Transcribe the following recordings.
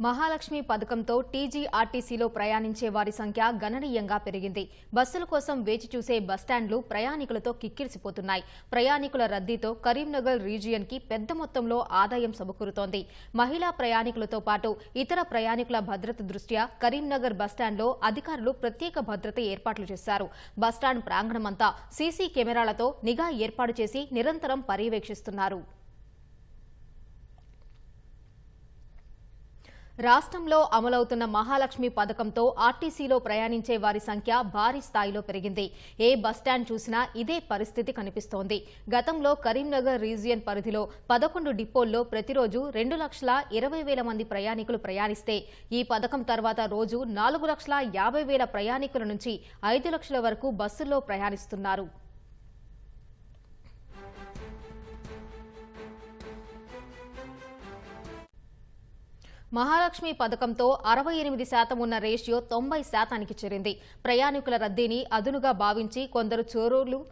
మహాలక్ష్మి పథకంతో టీజీఆర్టీసీలో ప్రయాణించే వారి సంఖ్య గణనీయంగా పెరిగింది. బస్సుల కోసం వేచి చూసే బస్టాండ్లు ప్రయాణికులతో కిక్కిరిసిపోతున్నాయి. ప్రయాణికుల రద్దీతో కరీంనగర్ రీజియన్కి పెద్ద మొత్తంలో ఆదాయం సమకూరుతోంది. మహిళా ప్రయాణికులతో పాటు ఇతర ప్రయాణికుల భద్రత దృష్ట్యా కరీంనగర్ బస్టాండ్లో అధికారులు ప్రత్యేక భద్రత ఏర్పాట్లు చేశారు. బస్టాండ్ ప్రాంగణమంతా సీసీ కెమెరాలతో నిఘా ఏర్పాటు చేసి నిరంతరం పర్యవేక్షిస్తున్నారు. రాష్ట్రంలో అమలవుతున్న మహాలక్ష్మి పథకంతో ఆర్టీసీలో ప్రయాణించే వారి సంఖ్య భారీ స్థాయిలో పెరిగింది. ఏ బస్టాండ్ చూసినా ఇదే పరిస్థితి కనిపిస్తోంది. గతంలో కరీంనగర్ రీజియన్ పరిధిలో పదకొండు డిపోల్లో ప్రతిరోజు రెండు లక్షల ఇరవై వేల మంది ప్రయాణికులు ప్రయాణిస్తే ఈ పథకం తర్వాత రోజు నాలుగు లక్షల యాభై వేల ప్రయాణికుల నుంచి ఐదు లక్షల వరకు బస్సుల్లో ప్రయాణిస్తున్నారు. మహాలక్ష్మి పథకంతో అరవై ఎనిమిది శాతం ఉన్న రేషియో తొంభై శాతానికి చేరింది. ప్రయాణికుల రద్దీని అదునుగా భావించి కొందరు చోరులు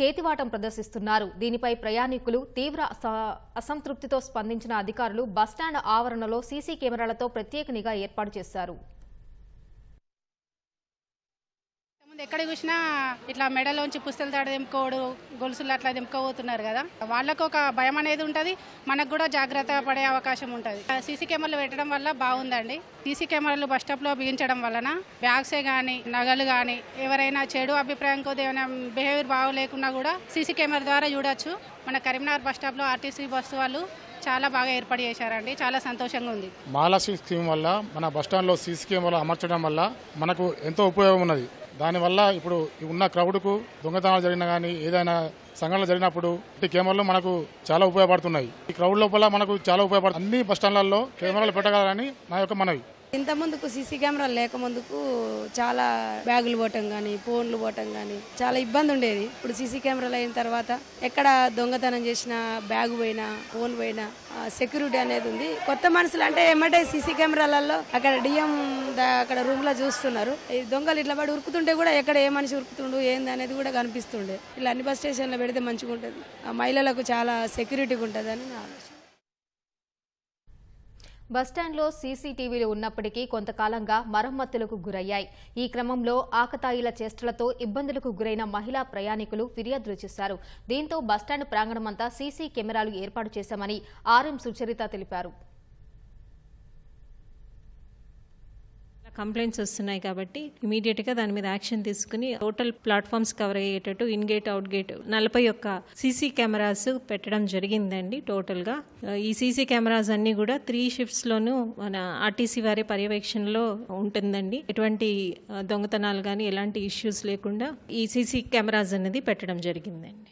చేతివాటం ప్రదర్శిస్తున్నారు. దీనిపై ప్రయాణికులు తీవ్ర అస- అసంతృప్తితో స్పందించిన అధికారులు బస్టాండ్ ఆవరణలో సీసీ కెమెరాలతో ప్రత్యేక నిఘా ఏర్పాటు చేశారు ముందు ఎక్కడ చూసినా ఇట్లా మెడలోంచి పుస్తలు తాడు దింపుకోడు గొలుసులు అట్లా దింపుకోబోతున్నారు కదా. వాళ్ళకు ఒక భయం అనేది ఉంటుంది మనకు కూడా జాగ్రత్త పడే అవకాశం ఉంటుంది. సీసీ కెమెరాలు పెట్టడం వల్ల బాగుందండి. సీసీ కెమెరాలు బస్ స్టాప్లో బిగించడం వలన బ్యాగ్సే కానీ నగలు కానీ ఎవరైనా చెడు అభిప్రాయం కొద్ది ఏమైనా బిహేవియర్ బాగోలేకున్నా కూడా సీసీ కెమెరా ద్వారా చూడొచ్చు. మన కరీంనగర్ బస్ స్టాప్లో ఆర్టీసీ బస్సు వాళ్ళు చాలా బాగా ఏర్పాటు చేశారండి. చాలా సంతోషంగా ఉంది. మహాలక్ష్మి స్కీమ్ వల్ల మన బస్టాండ్లో సీసీ కెమెరాలు అమర్చడం వల్ల మనకు ఎంతో ఉపయోగం ఉన్నది. దానివల్ల ఇప్పుడు ఉన్న క్రౌడ్కు దొంగతనాలు జరిగినా కానీ ఏదైనా సంఘటనలు జరిగినప్పుడు ఈ కెమెరాలు మనకు చాలా ఉపయోగపడుతున్నాయి. ఈ క్రౌడ్ లోపల మనకు చాలా ఉపయోగపడుతుంది అన్ని బస్టాండ్లలో కెమెరాలు పెట్టగలరని నా యొక్క మనవి. ఇంత ముందుకు సీసీ కెమెరాలు లేక ముందుకు చాలా బ్యాగులు పోవటం కానీ ఫోన్లు పోవటం కానీ చాలా ఇబ్బంది ఉండేది. ఇప్పుడు సీసీ కెమెరాలు అయిన తర్వాత ఎక్కడ దొంగతనం చేసినా బ్యాగ్ పోయినా ఫోన్ పోయినా సెక్యూరిటీ అనేది ఉంది. కొత్త మనుషులు అంటే ఏమంటే సీసీ కెమెరాలలో అక్కడ డిఎం అక్కడ రూమ్లో చూస్తున్నారు. ఈ దొంగలు ఇట్లా పడి ఉరుకుతుంటే కూడా ఎక్కడ ఏ మనిషి ఉరుకుతుండు ఏంది అనేది కూడా కనిపిస్తుండే. ఇలా అన్ని బస్ స్టేషన్లో పెడితే మంచిగా ఉంటుంది ఆ మహిళలకు చాలా సెక్యూరిటీగా ఉంటుంది అని నా ఆలోచన. బస్టాండ్లో సీసీటీవీలు ఉన్నప్పటికీ కొంతకాలంగా మరమ్మతులకు గురయ్యాయి. ఈ క్రమంలో ఆకతాయిల చేష్టలతో ఇబ్బందులకు గురైన మహిళా ప్రయాణికులు ఫిర్యాదులు చేశారు. దీంతో బస్టాండ్ ప్రాంగణమంతా సీసీ కెమెరాలు ఏర్పాటు చేశామని ఆర్ఎం సుచరిత తెలిపారు. కంప్లైంట్స్ వస్తున్నాయి కాబట్టి ఇమీడియట్గా దాని మీద యాక్షన్ తీసుకుని టోటల్ ప్లాట్ఫామ్స్ కవర్ అయ్యేటట్టు ఇన్ గేట్ అవుట్ గేట్ నలభై ఒక్క సీసీ కెమెరాస్ పెట్టడం జరిగిందండి టోటల్గా. ఈ సీసీ కెమెరాస్ అన్ని కూడా త్రీ షిఫ్ట్స్లోనూ మన ఆర్టీసీ వారి పర్యవేక్షణలో ఉంటుందండి. ఎటువంటి దొంగతనాలు కానీ ఎలాంటి ఇష్యూస్ లేకుండా ఈ సీసీ కెమెరాస్ అనేది పెట్టడం జరిగిందండి.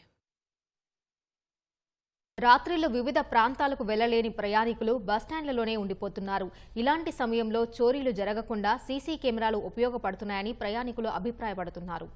రాత్రిళ్ళు వివిధ ప్రాంతాలకు వెళ్ళలేని ప్రయాణికులు బస్టాండ్లలోనే ఉండిపోతున్నారు. ఇలాంటి సమయంలో చోరీలు జరగకుండా సీసీ కెమెరాలు ఉపయోగపడుతున్నాయని ప్రయాణికులు అభిప్రాయపడుతున్నారు.